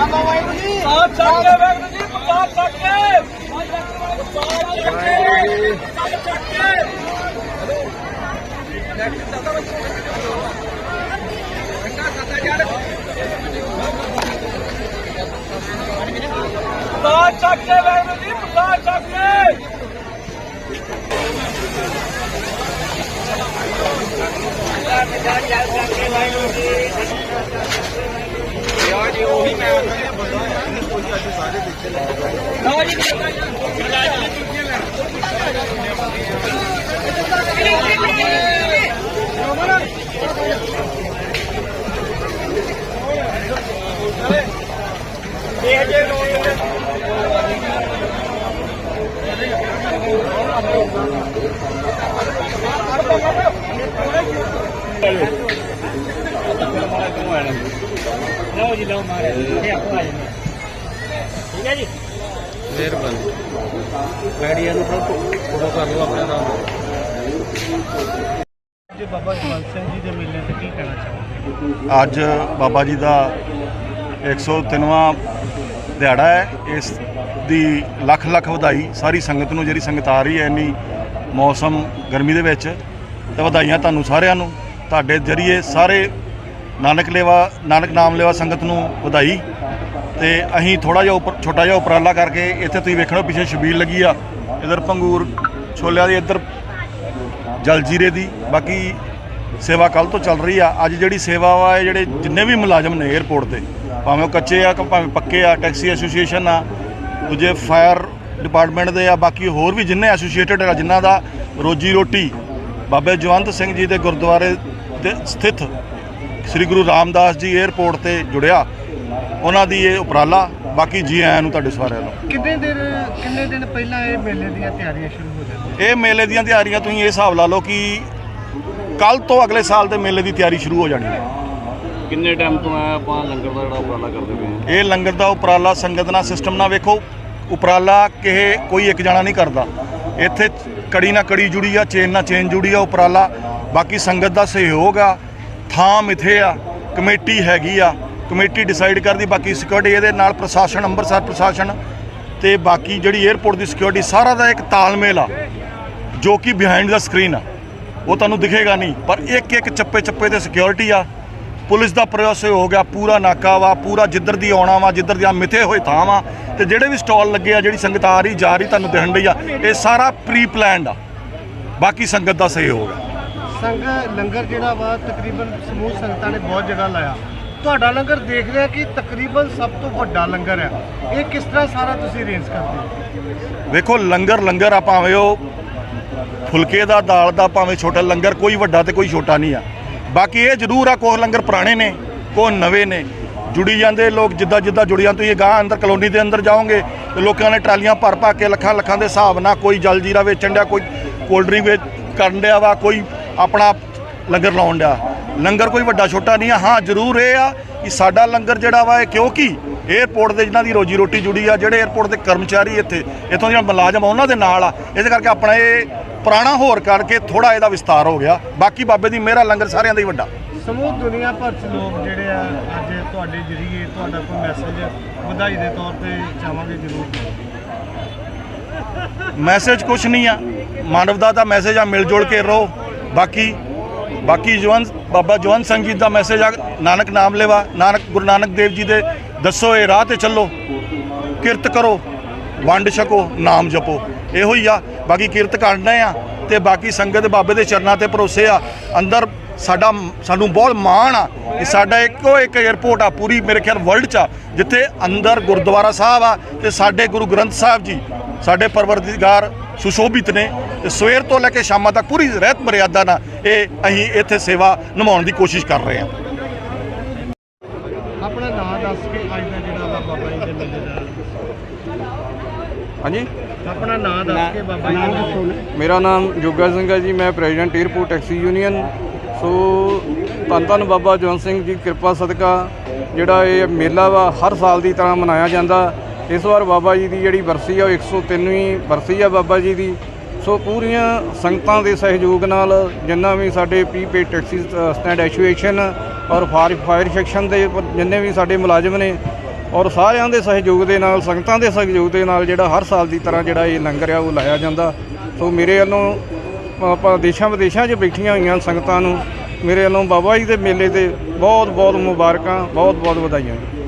ਬਾਬਾ ਵਾਹਿਗੁਰੂ ਜੀ ਸਾਥ ਚੱਕ ਕੇ ਵੇਖ ਜੀ ਪ੍ਰਸਾਦ ਚੱਕ ਕੇ ਪ੍ਰਸਾਦ ਚੱਕ ਕੇ ਪ੍ਰਸਾਦ ਚੱਕ ਕੇ ਪ੍ਰਸਾਦ ਚੱਕ ਕੇ। ਵੇਖ ਜੀ ਪ੍ਰਸਾਦ ਚੱਕ ਕੇ ਲਓ ਜੀ ਲਓ ਮਾਰੇ ਇਹ ਆਪੋ ਆ ਜਾਂਦੇ ਠੀਕ ਹੈ ਜੀ ਮਿਹਰਬਾਨੀ ਮੈਡੀਆ ਨੂੰ ਫੋਟੋ ਕਰ ਲਓ ਆਪਣੇ ਨਾਮ ਜੀ ਬਾਬਾ ਜਵੰਤ ਸਿੰਘ ਜੀ ਦੇ ਮੇਲੇ ਤੇ ਕੀ ਕਹਿਣਾ ਚਾਹੋਗੇ ਅੱਜ ਬਾਬਾ ਜੀ ਦਾ 103ਵਾਂ ਦਿਹਾੜਾ ਹੈ। ਇਸ ਦੀ ਲੱਖ ਲੱਖ ਵਧਾਈ, ਸਾਰੀ ਸੰਗਤ ਨੂੰ ਜਿਹੜੀ ਸੰਗਤ ਆ ਰਹੀ ਹੈ ਇੰਨੀ ਮੌਸਮ ਗਰਮੀ ਦੇ ਵਿੱਚ, ਤੇ ਵਧਾਈਆਂ ਤੁਹਾਨੂੰ ਸਾਰਿਆਂ ਨੂੰ। ਤੁਹਾਡੇ ਜਰੀਏ ਸਾਰੇ ਨਾਨਕ ਲੇਵਾ, ਨਾਨਕ ਨਾਮ ਲੇਵਾ ਸੰਗਤ ਨੂੰ ਵਧਾਈ ਤੇ ਅਸੀਂ ਥੋੜਾ ਜਿਹਾ ਉੱਪਰ, ਛੋਟਾ ਜਿਹਾ ਉਪਰਾਲਾ ਕਰਕੇ ਇੱਥੇ ਤੁਸੀਂ ਵੇਖਣਾ ਪਿੱਛੇ ਛਬੀਲ ਲੱਗੀ ਆ, ਇਧਰ ਪੰਗੂਰ ਛੋਲਿਆਂ ਦੀ, ਇੱਧਰ ਜਲਜੀਰੇ ਦੀ, ਬਾਕੀ ਸੇਵਾ ਕੱਲ ਤੋਂ ਚੱਲ ਰਹੀ ਆ, ਅੱਜ ਜਿਹੜੀ ਸੇਵਾ ਵਾ, ਇਹ ਜਿਹੜੇ ਜਿੰਨੇ ਵੀ ਮੁਲਾਜ਼ਮ ਨੇ 에ਅਰਪੋਰਟ ਤੇ, ਭਾਵੇਂ ਉਹ ਕੱਚੇ ਆ, ਭਾਵੇਂ ਪੱਕੇ ਆ ਟੈਕਸੀ ਐਸੋਸੀਏਸ਼ਨ ਆ, ਦੂਜੇ ਫਾਇਰ ਡਿਪਾਰਟਮੈਂਟ ਦੇ ਆ, ਬਾਕੀ ਹੋਰ ਵੀ ਜਿੰਨੇ ਐਸੋਸੀਏਟਡ ਆ, ਜਿਨ੍ਹਾਂ ਦਾ ਰੋਜੀ ਰੋਟੀ, ਬਾਬੇ ਜਵੰਤ ਸਿੰਘ ਜੀ ਦੇ ਗੁਰਦੁਆਰੇ 'ਤੇ ਸਥਿਤ ਸ੍ਰੀ ਗੁਰੂ ਰਾਮਦਾਸ ਜੀ 에ਅਰਪੋਰਟ ਤੇ ਜੁੜਿਆ। ਉਹਨਾਂ ਦੀ ਇਹ ਉਪਰਾਲਾ ਬਾਕੀ ਜੀ ਆਇਆਂ ਨੂੰ ਤੁਹਾਡੇ ਸਾਰਿਆਂ ਨੂੰ। ਕਿੰਨੇ ਦਿਨ ਕਿੰਨੇ ਦਿਨ ਪਹਿਲਾਂ ਇਹ ਮੇਲੇ ਦੀਆਂ ਤਿਆਰੀਆਂ ਸ਼ੁਰੂ ਹੋ ਜਾਂਦੀਆਂ? ਇਹ ਮੇਲੇ ਦੀਆਂ ਤਿਆਰੀਆਂ ਤੁਸੀਂ ਇਹ ਹਿਸਾਬ ਲਾ ਲਓ ਕਿ ਕੱਲ ਤੋਂ ਅਗਲੇ ਸਾਲ ਦੇ ਮੇਲੇ ਦੀ ਤਿਆਰੀ ਸ਼ੁਰੂ ਹੋ ਜਾਣੀ ਹੈ। ਕਿੰਨੇ ਟਾਈਮ ਤੋਂ ਆ ਆਪਾਂ ਲੰਗਰ ਦਾ ਜਿਹੜਾ ਉਪਰਾਲਾ ਕਰਦੇ ਪਏ ਇਹ ਲੰਗਰ ਦਾ ਉਪਰਾਲਾ ਸੰਗਤ ਨਾਲ ਸਿਸਟਮ ਨਾਲ ਵੇਖੋ। ਉਪਰਾਲਾ ਕਿਸੇ ਕੋਈ ਇੱਕ ਜਣਾ ਨਹੀਂ ਕਰਦਾ। ਇੱਥੇ ਕੜੀ ਨਾਲ ਕੜੀ ਜੁੜੀ ਆ ਚੇਨ ਨਾਲ ਚੇਨ ਜੁੜੀ ਆ ਉਪਰਾਲਾ। ਬਾਕੀ ਸੰਗਤ ਦਾ ਸਹਿਯੋਗ ਆ। ਥਾਂ ਮਿੱਥੇ ਆ, ਕਮੇਟੀ ਹੈਗੀ ਆ, ਕਮੇਟੀ ਡਿਸਾਈਡ ਕਰਦੀ, ਬਾਕੀ ਸਿਕਿਉਰਿਟੀ ਇਹਦੇ ਨਾਲ ਪ੍ਰਸ਼ਾਸਨ, ਅੰਮ੍ਰਿਤਸਰ ਪ੍ਰਸ਼ਾਸਨ ਤੇ ਬਾਕੀ ਜਿਹੜੀ 에ਅਰਪੋਰਟ ਦੀ ਸਿਕਿਉਰਿਟੀ ਸਾਰਾ ਦਾ ਇੱਕ ਤਾਲਮੇਲ ਆ, ਜੋ ਕਿ ਬਿਹਾਈਂਡ ਦਾ ਸਕਰੀਨ ਆ। ਉਹ ਤੁਹਾਨੂੰ ਦਿਖੇਗਾ ਨਹੀਂ, ਪਰ ਇੱਕ ਇੱਕ ਚੱਪੇ ਚੱਪੇ ਤੇ ਸਿਕਿਉਰਿਟੀ ਆ। ਪੁਲਿਸ ਦਾ ਪ੍ਰਯੋਗ ਸਹਿਯੋਗ ਆ ਪੂਰਾ ਨਾਕਾ ਵਾ, ਪੂਰਾ ਜਿੱਧਰ ਦੀ ਆਉਣਾ ਵਾ, ਜਿੱਧਰ ਦੀ ਆ ਮਿੱਥੇ ਹੋਏ ਥਾਂ ਵਾ, ਤੇ ਜਿਹੜੇ ਵੀ ਸਟਾਲ ਲੱਗੇ ਆ, ਜਿਹੜੀ ਸੰਗਤ ਆ ਰਹੀ, ਜਾ ਰਹੀ, ਤੁਹਾਨੂੰ ਦਿਖਣ ਡਈ ਆ, ਇਹ ਸਾਰਾ ਪ੍ਰੀ ਪਲਾਨਡ ਆ। ਬਾਕੀ ਸੰਗਤ ਦਾ ਸਹਿਯੋਗ ਆ। ਸੰਗ ਲੰਗਰ ਜਿਹੜਾ ਵਾ ਤਕਰੀਬਨ ਸਮੂਹ ਸੰਗਤਾਂ ਨੇ ਬਹੁਤ ਜਗ੍ਹਾ ਲਾਇਆ। ਤੁਹਾਡਾ ਲੰਗਰ ਦੇਖ ਰਿਹਾ ਕਿ ਤਕਰੀਬਨ ਸਭ ਤੋਂ ਵੱਡਾ ਲੰਗਰ ਹੈ ਇਹ ਕਿਸ ਤਰ੍ਹਾਂ ਸਾਰਾ ਤੁਸੀਂ ਅਰੇਂਜ ਕਰਦੇ ਹੋ? ਵੇਖੋ, ਲੰਗਰ ਲੰਗਰ ਆ, ਭਾਵੇਂ ਉਹ ਫੁਲਕੇ ਦਾ, ਦਾਲ ਦਾ, ਭਾਵੇਂ ਛੋਟਾ ਲੰਗਰ, ਕੋਈ ਵੱਡਾ ਤੇ ਕੋਈ ਛੋਟਾ ਨਹੀਂ ਆ। ਬਾਕੀ ਇਹ ਜ਼ਰੂਰ ਆ, ਕੋਹ ਲੰਗਰ ਪੁਰਾਣੇ ਨੇ, ਕੋਹ ਨਵੇਂ ਨੇ। ਜੁੜੀ ਜਾਂਦੇ ਲੋਕ ਜਿੱਦਾਂ ਜਿੱਦਾਂ ਜੁੜੀ ਜਾਂਦੇ, ਤੁਸੀਂ ਗਾਂ ਅੰਦਰ ਕਲੋਨੀ ਦੇ ਅੰਦਰ ਜਾਓਗੇ ਤੇ ਲੋਕਾਂ ਨੇ ਟਰਾਲੀਆਂ ਭਰ ਭਰ ਕੇ ਲੱਖਾਂ ਲੱਖਾਂ ਦੇ ਹਿਸਾਬ ਨਾਲ ਕੋਈ ਜਲ ਜੀਰਾ ਵੇਚਣ ਡਿਆ, ਕੋਈ ਕੋਲਡ ਡਰਿੰਕ ਵੇਚ ਕਰਨ ਡਿਆ ਵਾ, ਕੋਈ ਆਪਣਾ ਲੰਗਰ ਲਾਉਣ ਡਿਆ। ਲੰਗਰ ਕੋਈ ਵੱਡਾ ਛੋਟਾ ਨਹੀਂ ਆ। ਹਾਂ ਜ਼ਰੂਰ ਇਹ ਆ ਕਿ ਸਾਡਾ ਲੰਗਰ ਜਿਹੜਾ ਵਾ ਇਹ ਕਿਉਂਕਿ 에ਅਰਪੋਰਟ ਦੇ ਜਿਨ੍ਹਾਂ ਦੀ ਰੋਜੀ ਰੋਟੀ ਜੁੜੀ ਆ ਜਿਹੜੇ 에ਅਰਪੋਰਟ ਦੇ ਕਰਮਚਾਰੀ ਇੱਥੇ ਇੱਥੋਂ ਦੇ ਮੁਲਾਜ਼ਮ ਆ, ਉਹਨਾਂ ਦੇ ਨਾਲ ਆ। ਇਹਦੇ ਕਰਕੇ ਆਪਣਾ ਇਹ ਪੁਰਾਣਾ ਹੋਰ ਕਰਕੇ ਥੋੜਾ ਇਹਦਾ ਵਿਸਤਾਰ ਹੋ ਗਿਆ। ਬਾਕੀ ਬਾਬੇ ਦੀ ਮਿਹਰ ਆ ਲੰਗਰ ਸਾਰਿਆਂ ਦਾ ਹੀ ਵੱਡਾ। ਸਮੂਹ ਦੁਨੀਆ ਭਰ ਚ ਲੋਕ ਜਿਹੜੇ ਆ ਅੱਜ ਤੁਹਾਡੇ ਜਰੀਏ ਤੁਹਾਡਾ ਕੋਈ ਮੈਸੇਜ ਵਧਾਈ ਦੇ ਤੌਰ ਤੇ ਚਾਹਾਂਗੇ ਜ਼ਰੂਰ। ਮੈਸੇਜ ਕੁਛ ਨਹੀਂ ਆ। ਮਾਨਵਤਾ ਦਾ ਮੈਸੇਜ ਆ ਮਿਲ ਜੁਲ ਕੇ ਰਹੋ। ਬਾਕੀ ਬਾਕੀ ਜਵੰਤ ਬਾਬਾ ਜਵੰਤ ਸਿੰਘ ਜੀ ਦਾ ਮੈਸੇਜ ਆ, ਨਾਨਕ ਨਾਮ ਲੈਵਾ, ਨਾਨਕ, ਗੁਰੂ ਨਾਨਕ ਦੇਵ ਜੀ ਦੇ, ਦੱਸੋ ਇਹ ਰਾਹ ਤੇ ਚੱਲੋ, ਕਿਰਤ ਕਰੋ, ਵੰਡ ਛਕੋ, ਨਾਮ ਜਪੋ, ਇਹੋ ਹੀ ਆ, ਬਾਕੀ ਕਿਰਤ ਕਰਨਾ ਆ, ਤੇ ਬਾਕੀ ਸੰਗਤ ਬਾਬੇ ਦੇ ਚਰਨਾਂ ਤੇ ਭਰੋਸੇ ਆ, ਅੰਦਰ ਸਾਡਾ, ਸਾਨੂੰ ਬਹੁਤ ਮਾਣ ਆ, ਕਿ ਸਾਡਾ ਇੱਕੋ ਇੱਕ 에ਅਰਪੋਰਟ ਆ, ਪੂਰੀ ਮੇਰੇ ਖਿਆਲ ਵਰਲਡ ਚ ਆ, ਜਿੱਥੇ ਅੰਦਰ ਗੁਰਦੁਆਰਾ ਸਾਹਿਬ ਆ, ਤੇ ਸਾਡੇ ਗੁਰੂ ਗ੍ਰੰਥ ਸਾਹਿਬ ਜੀ, ਸਾਡੇ ਪਰਵਰਦੀਗਾਰ ਸੁਸ਼ੋਭਿਤ ਨੇ ਸਵੇਰ ਤੋਂ ਲੈ ਕੇ ਸ਼ਾਮਾਂ ਤੱਕ ਪੂਰੀ ਰਹਿਤ ਮਰਿਆਦਾ ਨਾਲ ਇਹ ਅਸੀਂ ਇੱਥੇ ਸੇਵਾ ਨਿਭਾਉਣ ਦੀ ਕੋਸ਼ਿਸ਼ ਕਰ ਰਹੇ ਹਾਂ। ਆਪਣਾ ਨਾਮ ਦੱਸ ਕੇ ਅੱਜ ਦਾ ਜਿਹੜਾ ਵਾ ਬਾਬਾ ਜੀ ਦੇ ਮੇਲੇ ਦਾ। ਹਾਂਜੀ? ਆਪਣਾ ਨਾਮ ਦੱਸ ਕੇ ਬਾਬਾ ਜੀ ਦੇ ਮੇਰਾ ਨਾਮ ਜੋਗਾ ਸਿੰਘ ਹੈ ਜੀ ਮੈਂ president airport taxi union. So ਧੰਨ ਧੰਨ ਬਾਬਾ ਜਵੰਤ ਸਿੰਘ ਜੀ ਕਿਰਪਾ ਸਦਕਾ ਜਿਹੜਾ ਇਹ ਮੇਲਾ ਵਾ ਹਰ ਸਾਲ ਦੀ ਤਰ੍ਹਾਂ ਮਨਾਇਆ ਜਾਂਦਾ। ਇਸ ਵਾਰ ਬਾਬਾ ਜੀ ਦੀ ਜਿਹੜੀ ਬਰਸੀ ਆ ਉਹ 103ਵੀਂ ਬਰਸੀ ਆ ਬਾਬਾ ਜੀ ਦੀ। ਸੋ ਪੂਰੀਆਂ ਸੰਗਤਾਂ ਦੇ ਸਹਿਯੋਗ ਨਾਲ ਜਿੰਨਾ ਵੀ ਸਾਡੇ ਪ੍ਰੀਪੇਡ ਟੈਕਸੀ ਸਟੈਂਡ ਐਸੋਸੀਏਸ਼ਨ ਔਰ ਫਾਇਰ ਫਾਇਰ ਸੈਕਸ਼ਨ ਦੇ ਜਿੰਨੇ ਵੀ ਸਾਡੇ ਮੁਲਾਜ਼ਮ ਨੇ ਔਰ ਸਾਰਿਆਂ ਦੇ ਸਹਿਯੋਗ ਦੇ ਨਾਲ, ਸੰਗਤਾਂ ਦੇ ਸਹਿਯੋਗ ਦੇ ਨਾਲ ਜਿਹੜਾ ਹਰ ਸਾਲ ਦੀ ਤਰ੍ਹਾਂ ਜਿਹੜਾ ਇਹ ਲੰਗਰ ਆ ਉਹ ਲਾਇਆ ਜਾਂਦਾ। ਸੋ ਮੇਰੇ ਵੱਲੋਂ ਆਪਾਂ ਦੇਸ਼ਾਂ ਵਿਦੇਸ਼ਾਂ 'ਚ ਬੈਠੀਆਂ ਹੋਈਆਂ ਸੰਗਤਾਂ ਨੂੰ ਮੇਰੇ ਵੱਲੋਂ ਬਾਬਾ ਜੀ ਦੇ ਮੇਲੇ ਤੇ ਬਹੁਤ ਬਹੁਤ ਮੁਬਾਰਕਾਂ ਬਹੁਤ ਬਹੁਤ ਵਧਾਈਆਂ। ਜੀ